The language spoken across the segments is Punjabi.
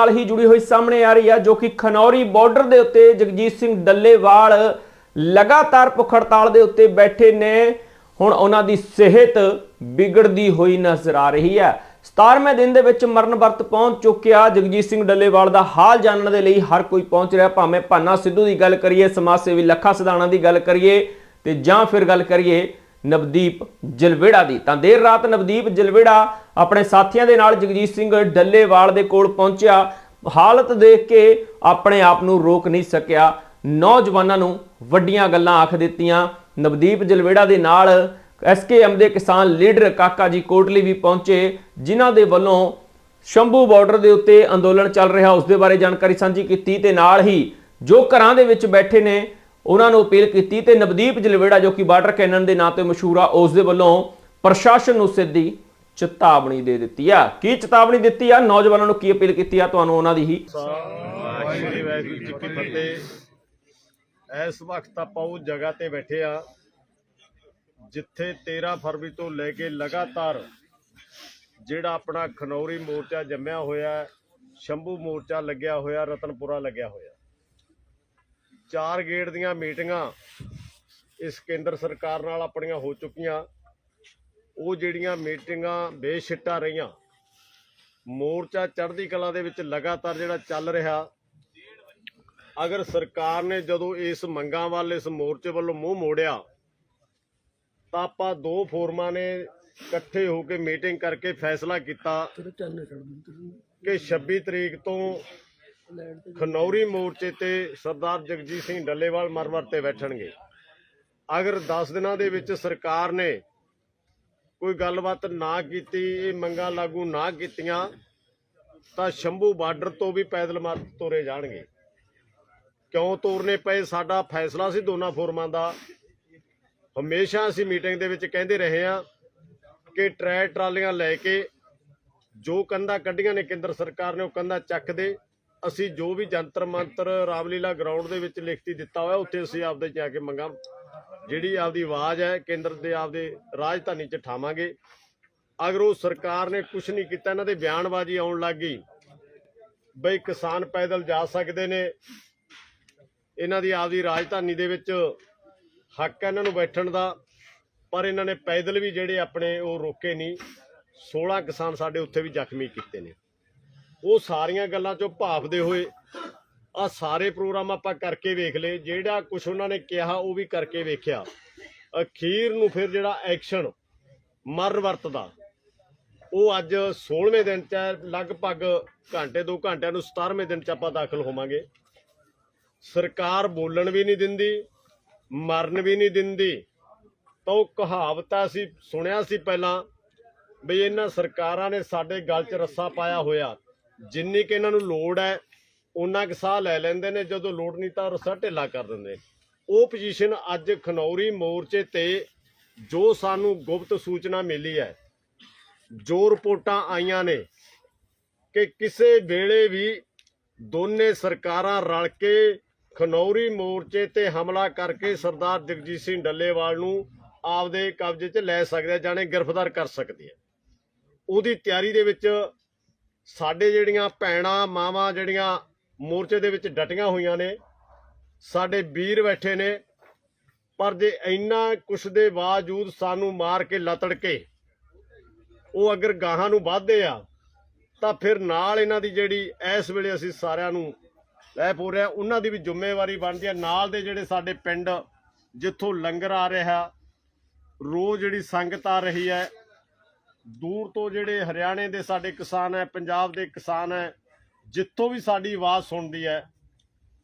ਨਾਲ ਹੀ ਜੁੜੀ ਹੋਈ ਸਾਹਮਣੇ ਆ ਰਹੀ ਹੈ ਜੋ ਕਿ ਖਨੌਰੀ ਬਾਰਡਰ ਦੇ ਉੱਤੇ ਜਗਜੀਤ ਸਿੰਘ ਡੱਲੇਵਾਲ ਲਗਾਤਾਰ ਭੁੱਖ ਦੇ ਉੱਤੇ ਬੈਠੇ ਨੇ। ਹੁਣ ਉਹਨਾਂ ਦੀ ਸਿਹਤ ਵਿਗੜਦੀ ਹੋਈ ਨਜ਼ਰ ਆ ਰਹੀ ਹੈ। 17ਵੇਂ ਦਿਨ ਦੇ ਵਿੱਚ ਮਰਨ ਵਰਤ ਪਹੁੰਚ ਚੁੱਕਿਆ ਜਗਜੀਤ ਸਿੰਘ ਡੱਲੇਵਾਲ ਦਾ। ਹਾਲ ਜਾਣਨ ਦੇ ਲਈ ਹਰ ਕੋਈ ਪਹੁੰਚ ਰਿਹਾ। ਭਾਵੇਂ ਭਾਨਾ ਸਿੱਧੂ ਦੀ ਗੱਲ ਕਰੀਏ, ਸਮਾਜ ਸੇਵੀ ਲੱਖਾ ਸਿਧਾਣਾ ਦੀ ਗੱਲ ਕਰੀਏ ਤੇ ਜਾਂ ਫਿਰ ਗੱਲ ਕਰੀਏ ਨਵਦੀਪ ਜਲਵੇੜਾ ਦੀ। ਤਾਂ ਦੇਰ ਰਾਤ ਨਵਦੀਪ ਜਲਵੇੜਾ ਆਪਣੇ ਸਾਥੀਆਂ ਦੇ ਨਾਲ ਜਗਜੀਤ ਸਿੰਘ ਡੱਲੇਵਾਲ ਦੇ ਕੋਲ ਪਹੁੰਚਿਆ। ਹਾਲਤ ਦੇਖ ਕੇ ਆਪਣੇ ਆਪ ਨੂੰ ਰੋਕ ਨਹੀਂ ਸਕਿਆ। ਨੌਜਵਾਨਾਂ ਨੂੰ ਵੱਡੀਆਂ ਗੱਲਾਂ ਆਖ ਦਿੱਤੀਆਂ। ਨਵਦੀਪ ਜਲਵੇੜਾ ਦੇ ਨਾਲ ਐਸਕੇਐਮ ਦੇ ਕਿਸਾਨ ਲੀਡਰ ਕਾਕਾ ਜੀ ਕੋਟਲੀ ਵੀ ਪਹੁੰਚੇ, ਜਿਨ੍ਹਾਂ ਦੇ ਵੱਲੋਂ ਸ਼ੰਭੂ ਬਾਰਡਰ ਦੇ ਉੱਤੇ ਅੰਦੋਲਨ ਚੱਲ ਰਿਹਾ। ਉਸ ਦੇ ਬਾਰੇ ਜਾਣਕਾਰੀ ਸਾਂਝੀ ਕੀਤੀ ਤੇ ਨਾਲ ਹੀ ਜੋ ਘਰਾਂ ਦੇ ਵਿੱਚ ਬੈਠੇ ਨੇ ਉਹਨਾਂ ਨੂੰ ਅਪੀਲ ਕੀਤੀ ਤੇ ਨਵਦੀਪ ਜਲਵੇੜਾ ਜੋ ਕਿ ਬਾਰਡਰ ਕੈਨਨ ਦੇ ਨਾਂ ਤੇ ਮਸ਼ਹੂਰ ਆ, ਉਸ ਦੇ ਵੱਲੋਂ ਪ੍ਰਸ਼ਾਸਨ ਨੂੰ ਸਿੱਧੀ ਚੇਤਾਵਨੀ ਦੇ ਦਿੱਤੀ ਆ। ਕੀ ਚੇਤਾਵਨੀ ਦਿੱਤੀ ਆ? ਨੌਜਵਾਨਾਂ ਨੂੰ ਕੀ ਅਪੀਲ ਕੀਤੀ ਆ? ਤੁਹਾਨੂੰ ਉਹਨਾਂ ਦੀ ਹੀ ਸ਼੍ਰੀ ਵਾਹਿਗੁਰੂ ਜੀ ਕੀ ਫਤਿਹ। ਇਸ ਵਕਤ ਆਪਾਂ ਉਹ ਜਗ੍ਹਾ ਤੇ ਬੈਠੇ ਆ, ਜਿੱਥੇ 13 ਫਰਵਰੀ ਤੋਂ ਲੈ ਕੇ ਲਗਾਤਾਰ ਜਿਹੜਾ ਆਪਣਾ ਖਨੌਰੀ ਮੋਰਚਾ ਜੰਮਿਆ ਹੋਇਆ ਸ਼ੰਭੂ ਮੋਰਚਾ ਲੱਗਿਆ ਹੋਇਆ, ਰਤਨਪੁਰਾ ਲੱਗਿਆ ਹੋਇਆ। ਚਾਰ ਗੇੜ ਦੀਆਂ ਮੀਟਿੰਗਾਂ ਇਸ ਕੇਂਦਰ ਸਰਕਾਰ ਨਾਲ ਆਪਣੀਆਂ ਹੋ ਚੁੱਕੀਆਂ। ਉਹ ਜਿਹੜੀਆਂ ਮੀਟਿੰਗਾਂ ਬੇਸ਼ਿੱਟਾ ਰਹੀਆਂ ਮੋਰਚਾ ਚੜ੍ਹਦੀ ਕਲਾ ਦੇ ਵਿੱਚ ਲਗਾਤਾਰ ਜਿਹੜਾ ਚੱਲ ਰਿਹਾ ਅਗਰ ਸਰਕਾਰ ਨੇ ਜਦੋਂ ਇਸ ਮੰਗਾਂ ਵੱਲ ਇਸ ਮੋਰਚੇ ਵੱਲੋਂ ਮੂੰਹ ਮੋੜਿਆ ਤਾਂ ਆਪਾਂ ਦੋ ਫੋਰਮਾਂ ਨੇ ਇਕੱਠੇ ਹੋ ਕੇ ਮੀਟਿੰਗ ਕਰਕੇ ਫੈਸਲਾ ਕੀਤਾ ਕਿ 26 ਤਰੀਕ ਤੋਂ ਖਨੌਰੀ ਮੋਰਚੇ ਤੇ ਸਰਦਾਰ ਜਗਜੀਤ ਸਿੰਘ ਡੱਲੇਵਾਲ ਮਰਮਰ ਤੇ ਬੈਠਣਗੇ। ਅਗਰ 10 ਦਿਨਾਂ ਦੇ ਵਿੱਚ ਸਰਕਾਰ ਨੇ ਕੋਈ ਗੱਲਬਾਤ ਨਾ ਕੀਤੀ, ਇਹ ਮੰਗਾਂ ਲਾਗੂ ਨਾ ਕੀਤੀਆਂ, ਤਾਂ ਸ਼ੰਭੂ ਬਾਰਡਰ ਤੋਂ ਵੀ ਪੈਦਲ ਮਾਰ ਤੋਰੇ ਜਾਣਗੇ। ਕਿਉਂ ਤੋਰਨੇ ਪਏ? ਸਾਡਾ ਫੈਸਲਾ ਸੀ ਦੋਨਾਂ ਫੋਰਮਾਂ ਦਾ। ਹਮੇਸ਼ਾ ਅਸੀਂ ਮੀਟਿੰਗ ਦੇ ਵਿੱਚ ਕਹਿੰਦੇ ਰਹੇ ਹਾਂ ਕਿ ਟਰੈ ਟਰਾਲੀਆਂ ਲੈ ਕੇ ਜੋ ਕੰਧਾਂ ਕੱਢੀਆਂ ਨੇ ਕੇਂਦਰ ਸਰਕਾਰ ਨੇ, ਉਹ ਕੰਧਾਂ ਚੱਕ ਦੇ। ਅਸੀਂ ਜੋ ਵੀ ਜੰਤਰ ਮੰਤਰ ਰਾਮਲੀਲਾ ਗਰਾਊਂਡ ਦੇ ਵਿੱਚ ਲਿਖਤੀ ਦਿੱਤਾ ਹੋਇਆ, ਉੱਥੇ ਅਸੀਂ ਆਪਦੇ ਜਾ ਕੇ ਮੰਗਾਂ। ਜਿਹੜੀ ਆਪਦੀ ਆਵਾਜ਼ ਹੈ, ਕੇਂਦਰ ਦੇ ਆਪਦੇ ਰਾਜਧਾਨੀ 'ਚ ਠਾਵਾਂਗੇ। ਅਗਰ ਉਹ ਸਰਕਾਰ ਨੇ ਕੁਝ ਨਹੀਂ ਕੀਤਾ, ਇਹਨਾਂ ਦੇ ਬਿਆਨਬਾਜ਼ੀ ਆਉਣ ਲੱਗ ਗਈ। ਬਈ ਕਿਸਾਨ ਪੈਦਲ ਜਾ ਸਕਦੇ ਨੇ। ਇਹਨਾਂ ਦੀ ਆਪਦੀ ਰਾਜਧਾਨੀ ਦੇ ਵਿੱਚ ਹੱਕ ਹੈ ਇਹਨਾਂ ਨੂੰ ਬੈਠਣ ਦਾ, ਪਰ ਇਹਨਾਂ ਨੇ ਪੈਦਲ ਵੀ ਜਿਹੜੇ ਆਪਣੇ ਉਹ ਰੋਕੇ ਨਹੀਂ। 16 ਕਿਸਾਨ ਸਾਡੇ ਉੱਥੇ ਵੀ ਜ਼ਖਮੀ ਕੀਤੇ ਨੇ। ਉਹ ਸਾਰੀਆਂ ਗੱਲਾਂ ਚੋਂ ਭਾਫਦੇ ਹੋਏ ਆ ਸਾਰੇ ਪ੍ਰੋਗਰਾਮ ਆਪਾਂ ਕਰਕੇ ਵੇਖ ਲਏ, ਜਿਹੜਾ ਕੁਝ ਉਹਨਾਂ ਨੇ ਕਿਹਾ ਉਹ ਵੀ ਕਰਕੇ ਵੇਖਿਆ। ਅਖੀਰ ਨੂੰ ਫਿਰ ਜਿਹੜਾ ਐਕਸ਼ਨ ਮਰ ਵਰਤਦਾ, ਉਹ ਅੱਜ 16ਵੇਂ ਦਿਨ ਚ ਲਗਭਗ ਘੰਟੇ 2 ਘੰਟਿਆਂ ਨੂੰ 17ਵੇਂ ਦਿਨ ਚ ਆਪਾਂ ਦਾਖਲ ਹੋਵਾਂਗੇ। ਸਰਕਾਰ ਬੋਲਣ ਵੀ ਨਹੀਂ ਦਿੰਦੀ, ਮਰਨ ਵੀ ਨਹੀਂ ਦਿੰਦੀ। ਤਾਂ ਉਹ ਕਹਾਵਤ ਆ ਸੀ ਸੁਣਿਆ ਸੀ ਪਹਿਲਾਂ, ਵੀ ਇਹਨਾਂ ਸਰਕਾਰਾਂ ਨੇ ਸਾਡੇ ਗਲ 'ਚ ਰੱਸਾ ਪਾਇਆ ਹੋਇਆ। ਜਿੰਨੀ ਕਿ ਇਹਨਾਂ ਨੂੰ ਲੋੜ ਹੈ ਉਹਨਾਂ ਕੁ ਸਾਹ ਲੈ ਲੈਂਦੇ ਨੇ, ਜਦੋਂ ਲੋੜ ਨਹੀਂ ਤਾਂ ਰੱਸਾ ਢਿੱਲਾ ਕਰ ਦਿੰਦੇ। ਉਹ ਪੋਜੀਸ਼ਨ ਅੱਜ ਖਨੌਰੀ ਮੋਰਚੇ ਤੇ ਜੋ ਸਾਨੂੰ ਗੁਪਤ ਸੂਚਨਾ ਮਿਲੀ ਹੈ, ਜੋ ਰਿਪੋਰਟਾਂ ਆਈਆਂ ਨੇ, ਕਿ ਕਿਸੇ ਵੇਲੇ ਵੀ ਦੋਨੇ ਸਰਕਾਰਾਂ ਰਲ ਕੇ ਖਨੌਰੀ ਮੋਰਚੇ ਤੇ ਹਮਲਾ ਕਰਕੇ ਸਰਦਾਰ ਜਗਜੀਤ ਸਿੰਘ ਡੱਲੇਵਾਲ ਨੂੰ ਆਪਦੇ ਕਬਜ਼ੇ 'ਚ ਲੈ ਸਕਦੇ ਜਾਣੇ ਗ੍ਰਿਫਤਾਰ ਕਰ ਸਕਦੇ ਆ। ਉਹਦੀ ਤਿਆਰੀ ਦੇ ਵਿੱਚ ਸਾਡੇ ਜਿਹੜੀਆਂ ਭੈਣਾਂ, ਮਾਵਾਂ ਜਿਹੜੀਆਂ ਮੋਰਚੇ ਦੇ ਵਿੱਚ ਡਟੀਆਂ ਹੋਈਆਂ ਨੇ, ਸਾਡੇ ਵੀਰ ਬੈਠੇ ਨੇ, ਪਰ ਜੇ ਇੰਨਾ ਕੁਛ ਦੇ ਬਾਵਜੂਦ ਸਾਨੂੰ ਮਾਰ ਕੇ ਲਤੜ ਕੇ ਉਹ ਅਗਰ ਗਾਹਾਂ ਨੂੰ ਵੱਧਦੇ ਆ, ਤਾਂ ਫਿਰ ਨਾਲ ਇਹਨਾਂ ਦੀ ਜਿਹੜੀ ਇਸ ਵੇਲੇ ਅਸੀਂ ਸਾਰਿਆਂ ਨੂੰ ਲੈ ਪੋ ਰਿਹਾ ਉਹਨਾਂ ਦੀ ਵੀ ਜ਼ਿੰਮੇਵਾਰੀ ਬਣਦੀ ਹੈ ਨਾਲ ਦੇ ਜਿਹੜੇ ਸਾਡੇ ਪਿੰਡ ਜਿੱਥੋਂ ਲੰਗਰ ਆ ਰਿਹਾ, ਰੋਜ਼ ਜਿਹੜੀ ਸੰਗਤ ਆ ਰਹੀ ਹੈ ਦੂਰ ਤੋਂ ਜਿਹੜੇ ਹਰਿਆਣੇ ਦੇ ਸਾਡੇ ਕਿਸਾਨ ਹੈ, ਪੰਜਾਬ ਦੇ ਕਿਸਾਨ ਹੈ, ਜਿੱਥੋਂ ਵੀ ਸਾਡੀ ਆਵਾਜ਼ ਸੁਣਦੀ ਹੈ,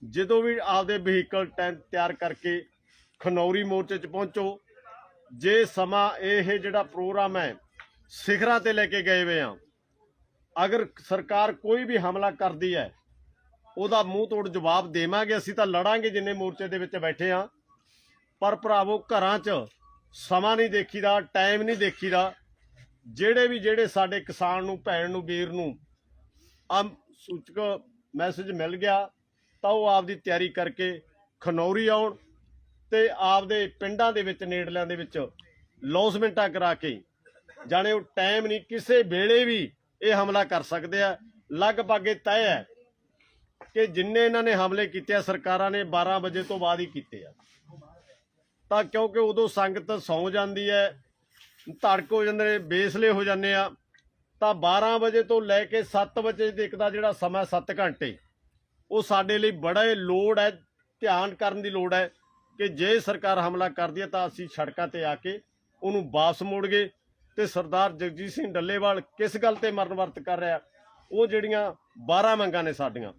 ਜਦੋਂ ਵੀ ਆਪਦੇ ਵਹੀਕਲ ਤਿਆਰ ਕਰਕੇ ਖਨੌਰੀ ਮੋਰਚੇ 'ਚ ਪਹੁੰਚੋ, ਜੇ ਸਮਾਂ ਇਹ ਜਿਹੜਾ ਪ੍ਰੋਗਰਾਮ ਹੈ, ਸਿਖਰਾਂ ਤੇ ਲੈ ਕੇ ਗਏ ਵੇ ਆ ਅਗਰ ਸਰਕਾਰ ਕੋਈ ਵੀ ਹਮਲਾ ਕਰਦੀ ਹੈ, ਉਹਦਾ ਮੂੰਹ ਤੋੜ ਜਵਾਬ ਦੇਵਾਂਗੇ, ਅਸੀਂ ਤਾਂ ਲੜਾਂਗੇ ਜਿੰਨੇ ਮੋਰਚੇ ਦੇ ਵਿੱਚ ਬੈਠੇ ਆ ਪਰ ਭਰਾਵੋ ਘਰਾਂ 'ਚ ਸਮਾਂ ਨਹੀਂ ਦੇਖੀਦਾ ਟਾਈਮ ਨਹੀਂ ਦੇਖੀਦਾ ਜਿਹੜੇ ਵੀ ਜਿਹੜੇ ਸਾਡੇ ਕਿਸਾਨ ਨੂੰ, ਭੈਣ ਨੂੰ, ਵੀਰ ਨੂੰ ਆ ਸੂਚਕ ਮੈਸੇਜ ਮਿਲ ਗਿਆ, ਤਾਂ ਉਹ ਆਪਦੀ ਤਿਆਰੀ ਕਰਕੇ ਖਨੌਰੀ ਆਉਣ ਤੇ ਆਪਦੇ ਪਿੰਡਾਂ ਦੇ ਵਿੱਚ, ਨੇੜਲਿਆਂ ਦੇ ਵਿੱਚ ਲੌਸਮੈਂਟਾਂ ਕਰਾ ਕੇ ਜਾਣੇ ਉਹ ਟਾਈਮ ਨਹੀਂ, ਕਿਸੇ ਵੇਲੇ ਵੀ ਇਹ ਹਮਲਾ ਕਰ ਸਕਦੇ ਆ। ਲਗਭਗ ਇਹ ਤੈਅ ਹੈ ਕਿ ਜਿੰਨੇ ਇਹਨਾਂ ਨੇ ਹਮਲੇ ਕੀਤੇ ਆ, ਸਰਕਾਰਾਂ ਨੇ 12 ਵਜੇ ਤੋਂ ਬਾਅਦ ਹੀ ਕੀਤੇ ਆ। ਤਾਂ ਕਿਉਂਕਿ ਉਦੋਂ ਸੰਗਤ ਸੌ ਜਾਂਦੀ ਹੈ ਧੜਕ ਹੋ ਜਾਂਦੇ ਨੇ, ਬੇਸਲੇ ਹੋ ਜਾਂਦੇ ਆ। ਤਾਂ 12 ਵਜੇ ਤੋਂ ਲੈ ਕੇ 7 ਵਜੇ ਤੱਕ ਦਾ ਜਿਹੜਾ ਸਮਾਂ 7 ਘੰਟੇ, ਉਹ ਸਾਡੇ ਲਈ ਬੜਾ ਹੀ ਲੋੜ ਹੈ, ਧਿਆਨ ਕਰਨ ਦੀ ਲੋੜ ਹੈ ਕਿ ਜੇ ਸਰਕਾਰ ਹਮਲਾ ਕਰਦੀ ਹੈ ਤਾਂ ਅਸੀਂ ਸੜਕਾਂ ਤੇ ਆ ਕੇ ਉਹਨੂੰ ਵਾਪਸ ਮੋੜ ਗਏ ਤੇ ਸਰਦਾਰ ਜਗਜੀਤ ਸਿੰਘ ਡੱਲੇਵਾਲ ਕਿਸ ਗੱਲ ਤੇ ਮਰਨ ਵਰਤ ਕਰ ਰਿਹਾ? ਉਹ ਜਿਹੜੀਆਂ 12 ਮੰਗਾਂ ਨੇ ਸਾਡੀਆਂ,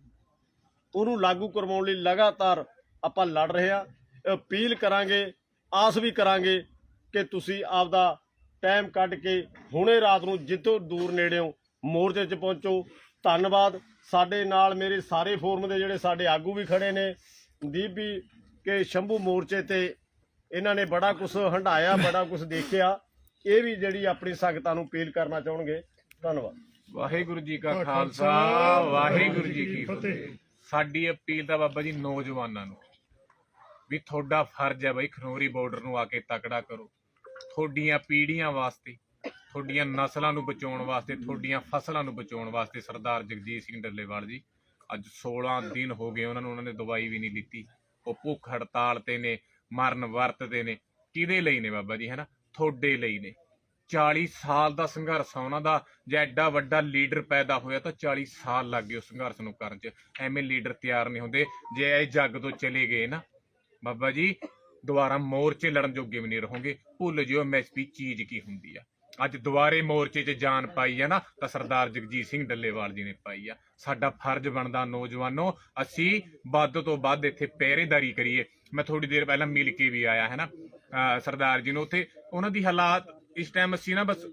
ਉਹਨੂੰ ਲਾਗੂ ਕਰਵਾਉਣ ਲਈ ਲਗਾਤਾਰ ਆਪਾਂ ਲੜ ਰਹੇ ਆ ਅਪੀਲ ਕਰਾਂਗੇ, ਆਸ ਵੀ ਕਰਾਂਗੇ ਕਿ ਤੁਸੀਂ ਆਪਦਾ ਟਾਈਮ ਕੱਢ ਕੇ ਹੁਣੇ ਰਾਤ ਨੂੰ ਜਿੱਥੋਂ ਦੂਰ ਨੇੜਿਓਂ ਮੋਰਚੇ 'ਚ ਪਹੁੰਚੋ। ਧੰਨਵਾਦ। ਸਾਡੇ ਨਾਲ ਮੇਰੇ ਸਾਰੇ ਫੋਰਮ ਦੇ ਜਿਹੜੇ ਸਾਡੇ ਆਗੂ ਵੀ ਖੜੇ ਨੇ। ਦੀਪ ਵੀ ਕਿ ਸ਼ੰਭੂ ਮੋਰਚੇ ਤੇ ਇਹਨਾਂ ਨੇ ਬੜਾ ਕੁਝ ਹੰਡਾਇਆ ਬੜਾ ਕੁਝ ਦੇਖਿਆ। ਇਹ ਵੀ ਜਿਹੜੀ ਆਪਣੀ ਸੰਗਤਾਂ ਨੂੰ ਅਪੀਲ ਕਰਨਾ ਚਾਹਣਗੇ। ਧੰਨਵਾਦ। ਵਾਹਿਗੁਰੂ ਜੀ ਕਾ ਖਾਲਸਾ ਵਾਹਿਗੁਰੂ ਜੀ ਕੀ ਫਤਿਹ। ਸਾਡੀ ਅਪੀਲ ਤਾਂ ਬਾਬਾ ਜੀ ਨੌਜਵਾਨਾਂ ਨੂੰ ਵੀ ਤੁਹਾਡਾ ਫਰਜ਼ ਹੈ ਬਈ ਖਨੋਰੀ ਬਾਰਡਰ ਨੂੰ ਆ ਕੇ ਤਕੜਾ ਕਰੋ। ਤੁਹਾਡੀਆਂ ਪੀੜ੍ਹੀਆਂ ਵਾਸਤੇ, ਤੁਹਾਡੀਆਂ ਨਸਲਾਂ ਨੂੰ ਬਚਾਉਣ ਵਾਸਤੇ, ਤੁਹਾਡੀਆਂ ਫਸਲਾਂ ਨੂੰ ਬਚਾਉਣ ਵਾਸਤੇ ਸਰਦਾਰ ਜਗਜੀਤ ਸਿੰਘ ਡੱਲੇਵਾਲ ਜੀ, ਅੱਜ 16 ਦਿਨ ਹੋ ਗਏ ਉਹਨਾਂ ਨੂੰ ਉਹਨਾਂ ਨੇ ਦਵਾਈ ਵੀ ਨਹੀਂ ਲਿੱਤੀ ਉਹ ਭੁੱਖ ਹੜਤਾਲ ਤੇ ਨੇ, ਮਰਨ ਵਰਤ ਨੇ। ਕਿਹਦੇ ਲਈ ਨੇ ਬਾਬਾ ਜੀ, ਹੈਨਾ? ਤੁਹਾਡੇ ਲਈ ਨੇ। 40 ਸਾਲ ਦਾ ਸੰਘਰਸ਼ ਆ ਉਹਨਾਂ ਦਾ, ਜੇ ਐਡਾ ਵੱਡਾ ਲੀਡਰ ਪੈਦਾ ਹੋਇਆ ਤਾਂ 40 ਸਾਲ ਲੱਗ ਗਏ ਉਸ ਸੰਘਰਸ਼ ਨੂੰ ਕਰਨ 'ਚ। ਐਵੇਂ ਲੀਡਰ ਤਿਆਰ ਨਹੀਂ ਹੁੰਦੇ, ਜੇ ਇਹ ਜੱਗ ਤੋਂ ਚਲੇ ਗਏ ਨਾ। ਬਾਬਾ ਜੀ ਦੁਬਾਰਾ ਮੋਰਚੇ ਲੜਨ ਜੋਗੇ ਵੀ ਨਹੀਂ ਰਹੋਗੇ। ਭੁੱਲ ਜਿਓ ਐਮਐਸਪੀ ਚੀਜ਼ ਕੀ ਹੁੰਦੀ ਆ। ਅੱਜ ਦੁਬਾਰੇ ਮੋਰਚੇ 'ਚ ਜਾਨ ਪਾਈ ਆ ਨਾ, ਤਾਂ ਸਰਦਾਰ ਜਗਜੀਤ ਸਿੰਘ ਡੱਲੇਵਾਲ ਜੀ ਨੇ ਪਾਈ ਆ। ਸਾਡਾ ਫਰਜ਼ ਬਣਦਾ ਨੌਜਵਾਨੋ, ਅਸੀਂ ਵੱਧ ਤੋਂ ਵੱਧ ਇੱਥੇ ਪਹਿਰੇਦਾਰੀ ਕਰੀਏ। ਮੈਂ ਥੋੜੀ ਦੇਰ ਪਹਿਲਾਂ ਮਿਲ ਕੇ ਵੀ ਆਇਆ ਹੈ ਨਾ ਸਰਦਾਰ ਜੀ ਨੂੰ ਉੱਥੇ। ਉਹਨਾਂ ਦੀ ਹਾਲਾਤ ਇਸ ਟਾਈਮ ਅਸੀਂ ਨਾ ਬਸ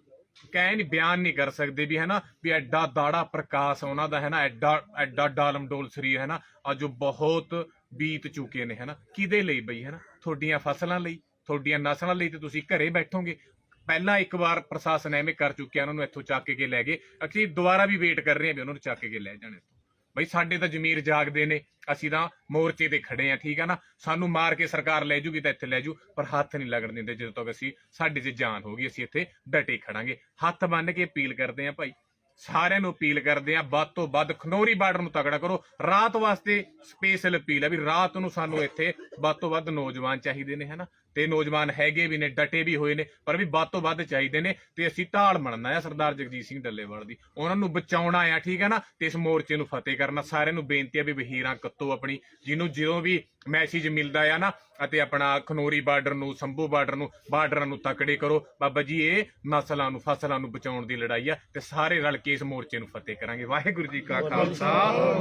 ਕਹਿ ਨਹੀਂ, ਬਿਆਨ ਨਹੀਂ ਕਰ ਸਕਦੇ ਵੀ ਹੈ ਨਾ ਵੀ ਐਡਾ ਦਾੜਾ ਪ੍ਰਕਾਸ਼ ਉਹਨਾਂ ਦਾ ਹੈ ਨਾ, ਐਡਾ ਐਡਾ ਡਾਲਮ ਡੋਲ ਸਰੀਰ ਹੈ ਨਾ, ਅੱਜ ਉਹ ਬਹੁਤ ਬੀਤ ਚੁੱਕੇ ਨੇ ਹੈ ਨਾ। ਕਿਹਦੇ ਲਈ ਬਈ ਹੈ ਨਾ? ਤੁਹਾਡੀਆਂ ਫਸਲਾਂ ਲਈ, ਤੁਹਾਡੀਆਂ ਨਸਲਾਂ ਲਈ ਤੇ ਤੁਸੀਂ ਘਰੇ ਬੈਠੋਗੇ। ਪਹਿਲਾਂ ਇੱਕ ਵਾਰ ਪ੍ਰਸ਼ਾਸਨ ਐਵੇਂ ਕਰ ਚੁੱਕਿਆ, ਉਹਨਾਂ ਨੂੰ ਇੱਥੋਂ ਚੱਕ ਕੇ ਲੈ ਗਏ। ਅਸੀਂ ਦੁਬਾਰਾ ਵੀ ਵੇਟ ਕਰ ਰਹੇ ਹਾਂ ਵੀ ਉਹਨਾਂ ਨੂੰ ਚੱਕ ਕੇ ਲੈ ਜਾਣ ਇੱਥੋਂ। ਬਈ ਸਾਡੇ ਤਾਂ ਜ਼ਮੀਰ ਜਾਗਦੇ ਨੇ, ਅਸੀਂ ਤਾਂ ਮੋਰਚੇ ਤੇ ਖੜੇ ਆ ਠੀਕ ਆ ਨਾ? ਸਾਨੂੰ ਮਾਰ ਕੇ ਸਰਕਾਰ ਲੈ ਜੂਗੀ ਤਾਂ ਇੱਥੇ ਲੈ ਜੂ, ਪਰ ਹੱਥ ਨਹੀਂ ਲੱਗਣ ਦਿੰਦੇ ਜਦੋਂ ਤੱਕ ਅਸੀਂ, ਸਾਡੇ 'ਚ ਜਾਨ ਹੋਗੀ ਅਸੀਂ ਇੱਥੇ ਡਟੇ ਖੜਾਂਗੇ। ਹੱਥ ਬੰਨ ਕੇ ਅਪੀਲ ਕਰਦੇ ਆ ਭਾਈ। ਸਾਰਿਆਂ ਨੂੰ ਅਪੀਲ ਕਰਦੇ ਆ ਵੱਧ ਤੋਂ ਵੱਧ ਖਨੌਰੀ ਬਾਰਡਰ ਨੂੰ ਤਗੜਾ ਕਰੋ। ਰਾਤ ਵਾਸਤੇ ਸਪੈਸ਼ਲ ਅਪੀਲ ਹੈ ਵੀ ਰਾਤ ਨੂੰ ਸਾਨੂੰ ਇੱਥੇ ਵੱਧ ਤੋਂ ਵੱਧ ਨੌਜਵਾਨ ਚਾਹੀਦੇ ਨੇ ਹਨਾ ਤੇ ਨੌਜਵਾਨ ਹੈਗੇ ਵੀ ਨੇ, ਡਟੇ ਵੀ ਹੋਏ ਨੇ, ਪਰ ਵੀ ਵੱਧ ਤੋਂ ਵੱਧ ਚਾਹੀਦੇ ਨੇ ਤੇ ਅਸੀਂ ਢਾਲ ਬਣਨਾ ਆ ਸਰਦਾਰ ਜਗਜੀਤ ਸਿੰਘ ਡੱਲੇਵਾਲ ਦੀ। ਉਹਨਾਂ ਨੂੰ ਬਚਾਉਣਾ ਆ, ਠੀਕ ਹੈ ਨਾ? ਤੇ ਇਸ ਮੋਰਚੇ ਨੂੰ ਫਤਿਹ ਕਰਨਾ। ਸਾਰਿਆਂ ਨੂੰ ਬੇਨਤੀ ਆ ਵੀ ਵਹੀਰਾਂ ਕੱਤੋ ਆਪਣੀ, ਜਿਹਨੂੰ ਜਦੋਂ ਵੀ ਮੈਸੇਜ ਮਿਲਦਾ ਆ ਨਾ, ਅਤੇ ਆਪਣਾ ਖਨੋਰੀ ਬਾਰਡਰ ਨੂੰ, ਸੰਭੂ ਬਾਰਡਰ ਨੂੰ, ਬਾਰਡਰਾਂ ਨੂੰ ਤਕੜੇ ਕਰੋ। ਬਾਬਾ ਜੀ, ਇਹ ਨਸਲਾਂ ਨੂੰ, ਫਸਲਾਂ ਨੂੰ ਬਚਾਉਣ ਦੀ ਲੜਾਈ ਆ ਤੇ ਸਾਰੇ ਰਲ ਕੇ ਇਸ ਮੋਰਚੇ ਨੂੰ ਫਤਿਹ ਕਰਾਂਗੇ। ਵਾਹਿਗੁਰੂ ਜੀ ਕਾ ਖਾਲਸਾ।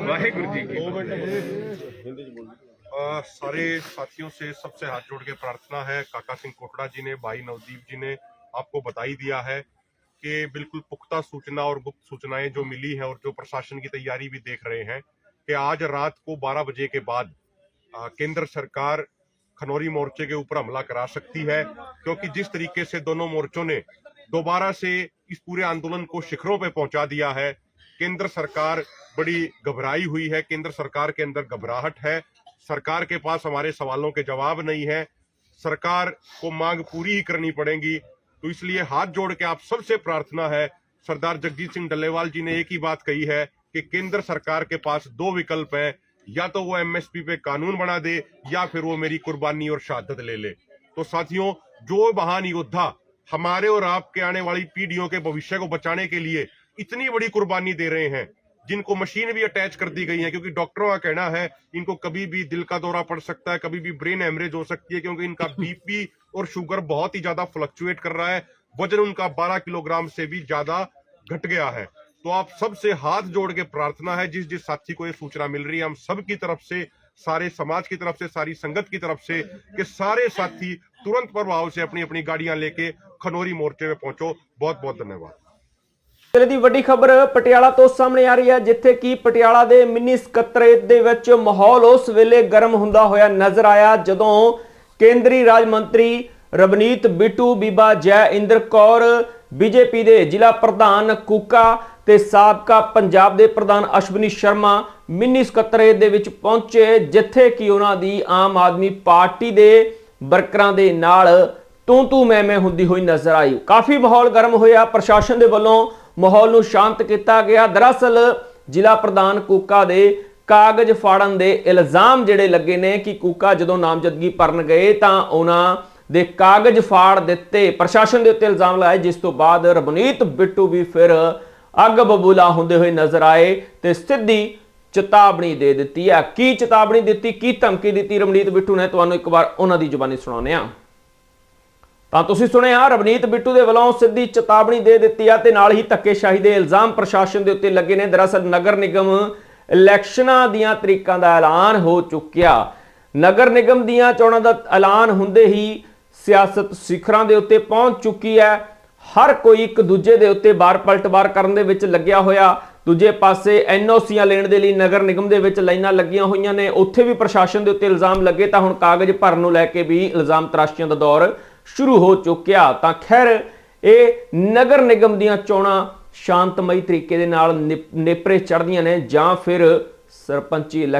ਵਾਹਿਗੁਰੂ ਜੀ ਕੀ ਫਤਿਹ। अ, सारे साथियों से सबसे हाथ जोड़ के प्रार्थना है। काका सिंह कोटड़ा जी ने भाई नवदीप जी ने आपको बताई दिया है कि बिल्कुल पुख्ता सूचना और गुप्त सूचनाएँ जो मिली हैं और जो प्रशासन की तैयारी भी देख रहे हैं कि आज रात को 12 बजे के बाद केंद्र सरकार खनौरी मोर्चे के ऊपर हमला करा सकती है क्योंकि जिस तरीके से दोनों मोर्चों ने दोबारा से इस पूरे आंदोलन को शिखरों पे पहुँचा दिया है केंद्र सरकार बड़ी घबराई हुई है। केंद्र सरकार के अंदर घबराहट है सरकार के पास हमारे सवालों के जवाब नहीं है। सरकार को मांग पूरी ही करनी पड़ेगी। तो इसलिए हाथ जोड़ के आप सबसे प्रार्थना है। सरदार जगजीत सिंह डल्लेवाल जी ने एक ही बात कही है कि केंद्र सरकार के पास दो विकल्प हैं। या तो वो एमएसपी पे कानून बना दे, या फिर वो मेरी कुर्बानी और शहादत ले ले। तो साथियों, जो महान योद्धा हमारे और आपके आने वाली पीढ़ियों के भविष्य को बचाने के लिए इतनी बड़ी कुर्बानी दे रहे हैं जिनको मशीन भी अटैच कर दी गई है क्योंकि डॉक्टरों का कहना है इनको कभी भी दिल का दौरा पड़ सकता है कभी भी ब्रेन हेमरेज हो सकती है क्योंकि इनका बीपी और शुगर बहुत ही ज़्यादा फ्लक्चुएट कर रहा है। वज़न उनका 12 किलोग्राम से भी ज़्यादा घट गया है। तो आप सबसे हाथ जोड़ के प्रार्थना है जिस जिस साथी को ये सूचना मिल रही है हम सब की तरफ़ से सारे समाज की तरफ़ से सारी संगत की तरफ़ से कि सारे साथी तुरंत प्रभाव से अपनी अपनी गाड़ियाँ लेके खनौरी मोर्चे में पहुंचो। बहुत बहुत धन्यवाद। ਜ਼ਿਲ੍ਹੇ ਦੀ ਵੱਡੀ ਖਬਰ ਪਟਿਆਲਾ ਤੋਂ ਸਾਹਮਣੇ ਆ ਰਹੀ ਹੈ, ਜਿੱਥੇ ਕਿ ਪਟਿਆਲਾ ਦੇ ਮਿੰਨੀ ਸਕੱਤਰੇਤ ਦੇ ਵਿੱਚ ਮਾਹੌਲ ਉਸ ਵੇਲੇ ਗਰਮ ਹੁੰਦਾ ਹੋਇਆ ਨਜ਼ਰ ਆਇਆ, ਜਦੋਂ ਕੇਂਦਰੀ ਰਾਜ ਮੰਤਰੀ ਰਵਨੀਤ ਬਿੱਟੂ, ਬੀਬਾ ਜੈ ਇੰਦਰ ਕੌਰ, ਬੀਜੇਪੀ ਦੇ ਜ਼ਿਲ੍ਹਾ ਪ੍ਰਧਾਨ ਕੂਕਾ ਤੇ ਸਾਬਕਾ ਪੰਜਾਬ ਦੇ ਪ੍ਰਧਾਨ ਅਸ਼ਵਨੀ ਸ਼ਰਮਾ ਮਿੰਨੀ ਸਕੱਤਰੇਤ ਦੇ ਵਿੱਚ ਪਹੁੰਚੇ, ਜਿੱਥੇ ਕਿ ਉਹਨਾਂ ਦੀ ਆਮ ਆਦਮੀ ਪਾਰਟੀ ਦੇ ਵਰਕਰਾਂ ਦੇ ਨਾਲ ਤੂੰ ਤੂੰ ਮੈਂ ਮੈਂ ਹੁੰਦੀ ਹੋਈ ਨਜ਼ਰ ਆਈ। ਕਾਫੀ ਮਾਹੌਲ ਗਰਮ ਹੋਇਆ, ਪ੍ਰਸ਼ਾਸਨ ਦੇ ਵੱਲੋਂ ਮਾਹੌਲ ਨੂੰ ਸ਼ਾਂਤ ਕੀਤਾ ਗਿਆ। ਦਰਅਸਲ ਜ਼ਿਲ੍ਹਾ ਪ੍ਰਧਾਨ ਕੂਕਾ ਦੇ ਕਾਗਜ਼ ਫਾੜਨ ਦੇ ਇਲਜ਼ਾਮ ਜਿਹੜੇ ਲੱਗੇ ਨੇ ਕਿ ਕੂਕਾ ਜਦੋਂ ਨਾਮਜ਼ਦਗੀ ਭਰਨ ਗਏ ਤਾਂ ਉਹਨਾਂ ਦੇ ਕਾਗਜ਼ ਫਾੜ ਦਿੱਤੇ। ਪ੍ਰਸ਼ਾਸਨ ਦੇ ਉੱਤੇ ਇਲਜ਼ਾਮ ਲਾਏ, ਜਿਸ ਤੋਂ ਬਾਅਦ ਰਵਨੀਤ ਬਿੱਟੂ ਵੀ ਫਿਰ ਅੱਗ ਬਬੂਲਾ ਹੁੰਦੇ ਹੋਏ ਨਜ਼ਰ ਆਏ ਤੇ ਸਿੱਧੀ ਚੇਤਾਵਨੀ ਦੇ ਦਿੱਤੀ ਹੈ। ਕੀ ਚੇਤਾਵਨੀ ਦਿੱਤੀ, ਕੀ ਧਮਕੀ ਦਿੱਤੀ? ਰਵਨੀਤ ਬਿੱਟੂ ਨੇ ਤੁਹਾਨੂੰ ਇੱਕ ਵਾਰ ਉਹਨਾਂ ਦੀ ਜ਼ੁਬਾਨੀ ਸੁਣਾਉਂਦੇ ਹਾਂ। ਤਾਂ ਤੁਸੀਂ ਸੁਣਿਆ, ਰਵਨੀਤ ਬਿੱਟੂ ਦੇ ਵੱਲੋਂ ਸਿੱਧੀ ਚੇਤਾਵਨੀ ਦੇ ਦਿੱਤੀ ਆ ਤੇ ਨਾਲ ਹੀ ਧੱਕੇਸ਼ਾਹੀ ਦੇ ਇਲਜ਼ਾਮ ਪ੍ਰਸ਼ਾਸਨ ਦੇ ਉੱਤੇ ਲੱਗੇ ਨੇ। ਦਰਅਸਲ ਨਗਰ ਨਿਗਮ ਇਲੈਕਸ਼ਨਾਂ ਦੀਆਂ ਤਰੀਕਾਂ ਦਾ ਐਲਾਨ ਹੋ ਚੁੱਕਿਆ। ਨਗਰ ਨਿਗਮ ਦੀਆਂ ਚੋਣਾਂ ਦਾ ਐਲਾਨ ਹੁੰਦੇ ਹੀ ਸਿਆਸਤ ਸਿਖਰਾਂ ਦੇ ਉੱਤੇ ਪਹੁੰਚ ਚੁੱਕੀ ਹੈ। ਹਰ ਕੋਈ ਇੱਕ ਦੂਜੇ ਦੇ ਉੱਤੇ ਬਾਰ ਪਲਟਵਾਰ ਕਰਨ ਦੇ ਵਿੱਚ ਲੱਗਿਆ ਹੋਇਆ। ਦੂਜੇ ਪਾਸੇ ਐਨਓਸੀਆਂ ਲੈਣ ਦੇ ਲਈ ਨਗਰ ਨਿਗਮ ਦੇ ਵਿੱਚ ਲਾਈਨਾਂ ਲੱਗੀਆਂ ਹੋਈਆਂ ਨੇ। ਉੱਥੇ ਵੀ ਪ੍ਰਸ਼ਾਸਨ ਦੇ ਉੱਤੇ ਇਲਜ਼ਾਮ ਲੱਗੇ ਤਾਂ ਹੁਣ ਕਾਗਜ਼ ਭਰਨ ਨੂੰ ਲੈ ਕੇ ਵੀ ਇਲਜ਼ਾਮ ਤਰਾਸ਼ੀਆਂ ਦਾ ਦੌਰ ਸ਼ੁਰੂ ਹੋ ਚੁੱਕਿਆ। ਤਾਂ ਖੈਰ, ਇਹ ਨਗਰ ਨਿਗਮ ਦੀਆਂ ਚੋਣਾਂ ਸ਼ਾਂਤਮਈ ਤਰੀਕੇ ਦੇ ਨਾਲ ਨਿਪ- ਨੇਪਰੇ ਚੜ੍ਹਦੀਆਂ ਨੇ ਜਾਂ ਫਿਰ ਸਰਪੰਚੀ ਇਲੈਕਸ਼ਨ